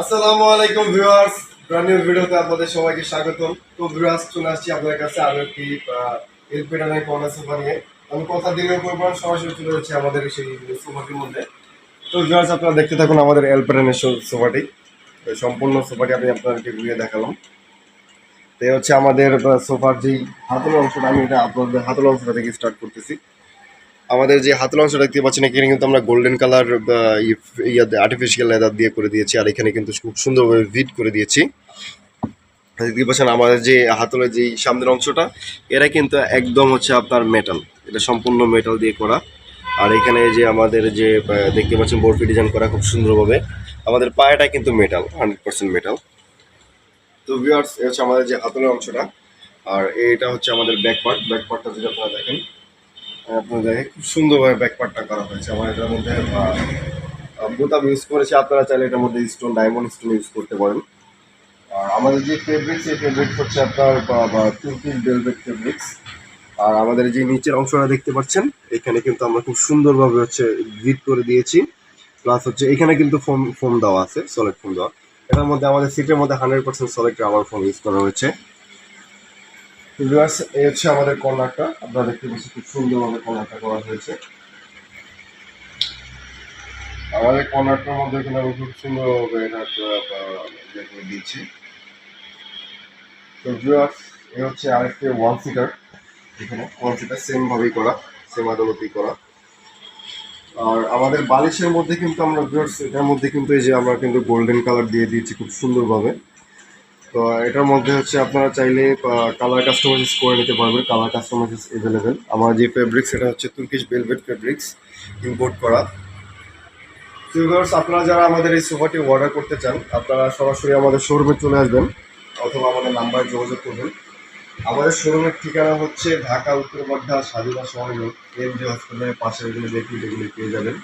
আসসালামু আলাইকুম viewers brand ভিডিওতে আপনাদের সবাইকে স্বাগতম। তো ভিউয়ার্স, চলে আসছি আপনাদের কাছে আরও একটি এলপিডানের কর্নার সোফা নিয়ে। আমি কথা দীর্ঘ করব, সরাসরি চলে যাচ্ছি আমাদের সেই সোফাটির মধ্যে। তো ভিউয়ার্স, আপনারা দেখতে থাকুন আমাদের এলপিডানের সোফাটি সম্পূর্ণ সোফাটি আমি আপনাদেরকে ঘুরিয়ে দেখালাম। তো হচ্ছে আমাদের সোফার যেই হাতল অংশটা, আমি এটা আপনাদের হাতল অংশটা থেকে স্টার্ট করতেছি। আমাদের যে হাতল অংশ দেখতে পাচ্ছেন, এখানে কিন্তু আমরা গোল্ডেন কালার ইয়াতে আর্টিফিশিয়াল লেদার দিয়ে করে দিয়েছি, আর এখানে কিন্তু খুব সুন্দরভাবে ভিট করে দিয়েছি। দেখতে পাচ্ছেন আমাদের যে হাতলের যে সামনের অংশটা এরা কিন্তু একদম হচ্ছে আপনার মেটাল এটা সম্পূর্ণ মেটাল দিয়ে করা। আর এখানে যে আমাদের যে দেখতে পাচ্ছেন বোর্ডটি ডিজাইন করা খুব সুন্দরভাবে। আমাদের পায়েটা কিন্তু মেটাল হান্ড্রেড পার্সেন্ট মেটাল তো ভিউয়ার্স হচ্ছে আমাদের যে হাতলের অংশটা। আর এটা হচ্ছে আমাদের ব্যাক পার্ট ব্যাক পার্টটা যদি আপনারা দেখেন আপনারা দেখেন খুব সুন্দরভাবে ব্যাক পার্টটা করা হয়েছে। আমার এটার মধ্যে বোতাম ইউজ করেছি। আপনারা চাইলে এটার মধ্যে স্টোন ডায়মন্ড স্টোন ইউজ করতে পারেন। আর আমাদের যে ফেব্রিক্স এই ফেব্রিক্স হচ্ছে আপনার তুর্কিশ ভেলভেট ফেব্রিক্স আর আমাদের যে নিচের অংশটা দেখতে পাচ্ছেন, এখানে কিন্তু আমরা খুব সুন্দরভাবে হচ্ছে গ্রিড করে দিয়েছি। প্লাস হচ্ছে এখানে কিন্তু ফোম ফোম দেওয়া আছে সলিড ফোম দেওয়া। এটার মধ্যে আমাদের সিটের মধ্যে hundred percent solid rubber foam use করা হয়েছে। ভিউয়ার্স, এই হচ্ছে আমাদের কর্নারটা। আপনারা দেখতে পাচ্ছেন খুব সুন্দরভাবে কর্নারটা করা হয়েছে। আমাদের কর্নারটার মধ্যে কিন্তু আমি খুব সুন্দরভাবে এটা ইয়ে দিয়েছি। তো ভিউয়ার্স, এই হচ্ছে আরেকটি ওয়ান সিটার এখানে ওয়ান সিটার সেম ভাবেই করা সেম আদালতেই করা। আর আমাদের বালিশের মধ্যে কিন্তু আমরা, ভিউয়ার্স, এটার মধ্যে কিন্তু এই যে আমরা কিন্তু গোল্ডেন কালার দিয়ে দিয়েছি খুব সুন্দরভাবে। তো এটার মধ্যে হচ্ছে আপনারা চাইলে কালার কাস্টমাইজ করে নিতে পারবেন কালার কাস্টমাইজ এভেলেবেল আমার যে ফেব্রিক্স সেটা হচ্ছে তুর্কিশ ভেলভেট ফেব্রিক্স ইম্পোর্ট করা। ভিউয়ার্স আপনারা যারা আমাদের এই সোফাটি অর্ডার করতে চান, আপনারা সরাসরি আমাদের শোরুমে চলে আসবেন, অথবা আমাদের নাম্বারে যোগাযোগ করবেন। আমাদের শোরুমের ঠিকানা হচ্ছে ঢাকা, উত্তর বাড্ডা স্বাধীনতা শহর এমজি হসপিটালের পাশে এগুলো দেখি এগুলি পেয়ে যাবেন।